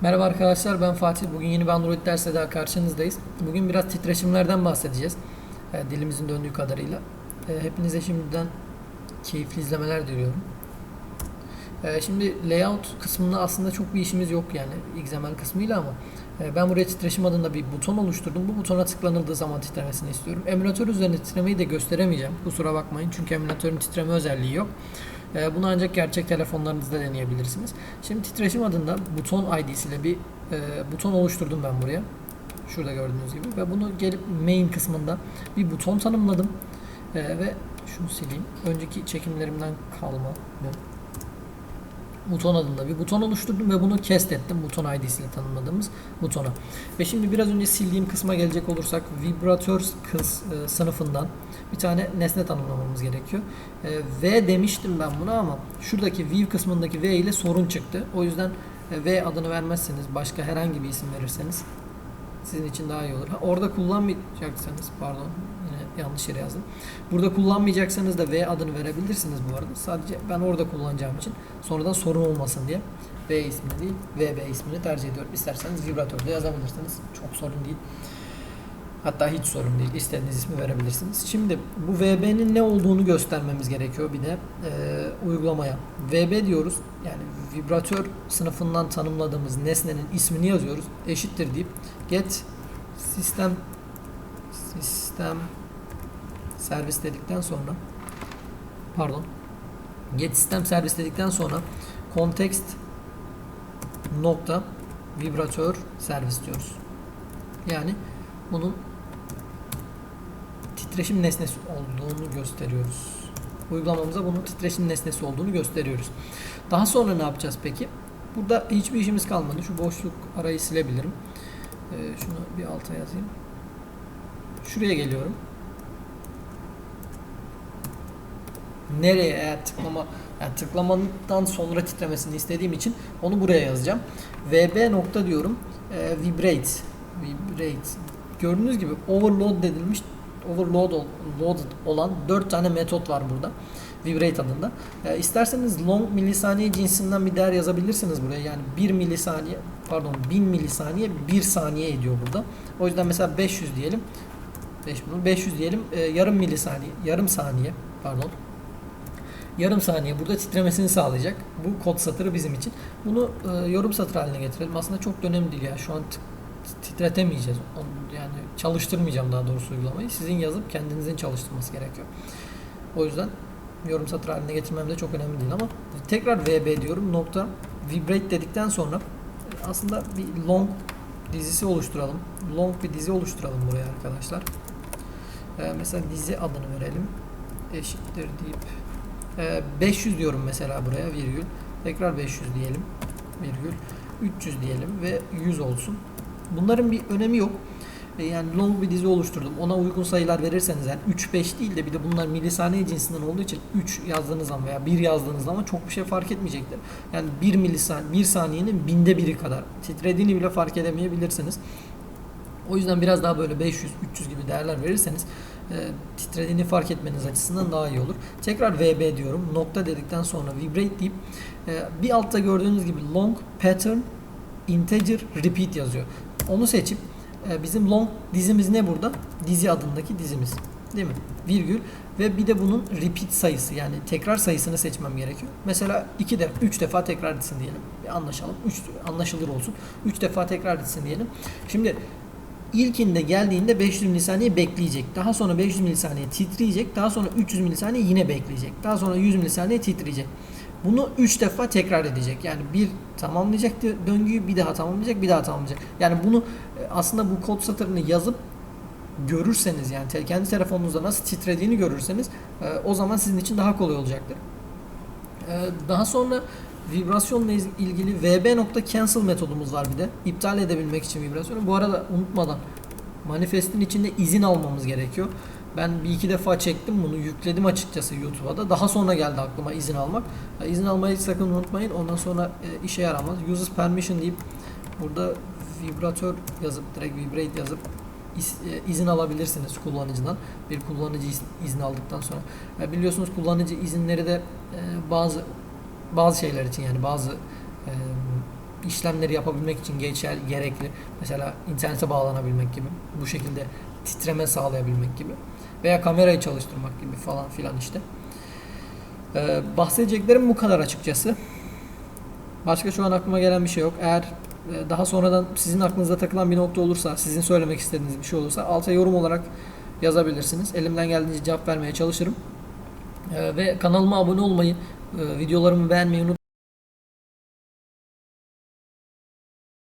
Merhaba arkadaşlar ben Fatih. Bugün yeni bir Android derste daha karşınızdayız. Bugün biraz titreşimlerden bahsedeceğiz. E, dilimizin döndüğü kadarıyla. E, hepinize şimdiden keyifli izlemeler diliyorum. E, şimdi layout kısmında aslında çok bir işimiz yok yani XML kısmıyla ama e, ben buraya titreşim adında bir buton oluşturdum. Bu butona tıklanıldığı zaman titremesini istiyorum. Emülatör üzerinde titremeyi de gösteremeyeceğim. Kusura bakmayın çünkü emülatörün titreme özelliği yok. E, Bunu ancak gerçek telefonlarınızda deneyebilirsiniz. Şimdi titreşim adında buton ID'siyle bir e, buton oluşturdum ben buraya. Şurada gördüğünüz gibi ve bunu gelip main kısmında bir buton tanımladım. E, ve şunu sileyim. Önceki çekimlerimden kalma bu. Buton adında bir buton oluşturdum ve bunu kest ettim. Buton ID'siyle tanımladığımız butona. Ve şimdi biraz önce sildiğim kısma gelecek olursak vibratör e, sınıfından bir tane nesne tanımlamamız gerekiyor. E, v demiştim ben buna ama şuradaki view kısmındaki v ile sorun çıktı. O yüzden e, v adını vermezseniz başka herhangi bir isim verirseniz sizin için daha iyi olur. Ha, orada kullanmayacaksanız pardon yine yanlış yere yazdım. Burada kullanmayacaksanız da V adını verebilirsiniz bu arada. Sadece ben orada kullanacağım için sonradan sorun olmasın diye V ismini değil VB ismini tercih ediyorum. İsterseniz vibratörde yazabilirsiniz. Çok sorun değil. Hatta hiç sorun değil. İstediğiniz ismi verebilirsiniz. Şimdi bu VB'nin ne olduğunu göstermemiz gerekiyor bir de e, uygulamaya. VB diyoruz. Yani vibratör sınıfından tanımladığımız nesnenin ismini yazıyoruz. Eşittir deyip get sistem sistem servis dedikten sonra pardon get sistem servis dedikten sonra context nokta vibratör servis diyoruz. Yani bunun titreşim nesnesi olduğunu gösteriyoruz. Uygulamamıza bunun titreşim nesnesi olduğunu gösteriyoruz. Daha sonra ne yapacağız peki? Burada hiçbir işimiz kalmadı. Şu boşluk arayı silebilirim. Ee, şunu bir alta yazayım. Şuraya geliyorum. Nereye eğer tıklama yani tıklamandan sonra titremesini istediğim için onu buraya yazacağım. VB nokta diyorum. E, vibrate. Vibrate. Gördüğünüz gibi overload edilmiş overload loaded olan 4 tane metot var burada. Vibrate adında. E, isterseniz long milisaniye cinsinden bir değer yazabilirsiniz buraya. Yani 1 milisaniye pardon 1000 milisaniye 1 saniye ediyor burada. O yüzden mesela 500 diyelim. 500, 500 diyelim. E, yarım milisaniye, yarım saniye pardon. Yarım saniye burada titremesini sağlayacak. Bu kod satırı bizim için. Bunu e, yorum satır haline getirelim. Aslında çok önemli değil ya. Şu an titretemeyeceğiz. Yani çalıştırmayacağım daha doğrusu uygulamayı. Sizin yazıp kendinizin çalıştırması gerekiyor. O yüzden yorum satır haline getirmem de çok önemli değil ama tekrar VB diyorum. Nokta vibrate dedikten sonra e, aslında bir long dizisi oluşturalım. Long bir dizi oluşturalım buraya arkadaşlar. Ee, mesela dizi adını verelim. Eşittir deyip ee, 500 diyorum mesela buraya virgül. Tekrar 500 diyelim. Virgül. 300 diyelim ve 100 olsun. Bunların bir önemi yok. Ee, Yani long bir dizi oluşturdum. Ona uygun sayılar verirseniz yani 3 5 değil de bir de bunlar milisaniye cinsinden olduğu için 3 yazdığınız zaman veya 1 yazdığınız zaman çok bir şey fark etmeyecektir. Yani 1 milisaniye 1 saniyenin binde biri kadar titrediğini bile fark edemeyebilirsiniz. O yüzden biraz daha böyle 500 300 gibi değerler verirseniz e, titrediğini fark etmeniz açısından daha iyi olur. Tekrar VB diyorum. Nokta dedikten sonra vibrate deyip e, bir altta gördüğünüz gibi long pattern integer repeat yazıyor. Onu seçip e, bizim long dizimiz ne burada? Dizi adındaki dizimiz. Değil mi? Virgül ve bir de bunun repeat sayısı yani tekrar sayısını seçmem gerekiyor. Mesela 2 defa 3 defa tekrar etsin diyelim. Bir anlaşalım. 3 anlaşılır olsun. 3 defa tekrar etsin diyelim. Şimdi İlkinde geldiğinde 500 milisaniye bekleyecek. Daha sonra 500 milisaniye titreyecek. Daha sonra 300 milisaniye yine bekleyecek. Daha sonra 100 milisaniye titreyecek. Bunu 3 defa tekrar edecek. Yani bir tamamlayacak döngüyü bir daha tamamlayacak, bir daha tamamlayacak. Yani bunu e, aslında bu kod satırını yazıp görürseniz yani kendi telefonunuzda nasıl titrediğini görürseniz e, o zaman sizin için daha kolay olacaktır. E, Daha sonra vibrasyonla ilgili vb.cancel metodumuz var bir de. İptal edebilmek için vibrasyonu. Bu arada unutmadan manifestin içinde izin almamız gerekiyor. Ben bir iki defa çektim bunu yükledim açıkçası YouTube'a da. Daha sonra geldi aklıma izin almak. Ya İzin almayı sakın unutmayın. Ondan sonra e, işe yaramaz. Uses permission deyip burada vibratör yazıp direkt vibrate yazıp e, izin alabilirsiniz kullanıcıdan. Bir kullanıcı iz- izni aldıktan sonra. Ya biliyorsunuz kullanıcı izinleri de e, bazı bazı şeyler için yani bazı e, işlemleri yapabilmek için geçer, gerekli. Mesela internete bağlanabilmek gibi. Bu şekilde titreme sağlayabilmek gibi. Veya kamerayı çalıştırmak gibi falan filan işte. Ee, bahsedeceklerim bu kadar açıkçası. Başka şu an aklıma gelen bir şey yok. Eğer e, daha sonradan sizin aklınıza takılan bir nokta olursa, sizin söylemek istediğiniz bir şey olursa alta yorum olarak yazabilirsiniz. Elimden geldiğince cevap vermeye çalışırım. Ee, ve kanalıma abone olmayı, e, videolarımı beğenmeyi unutmayın.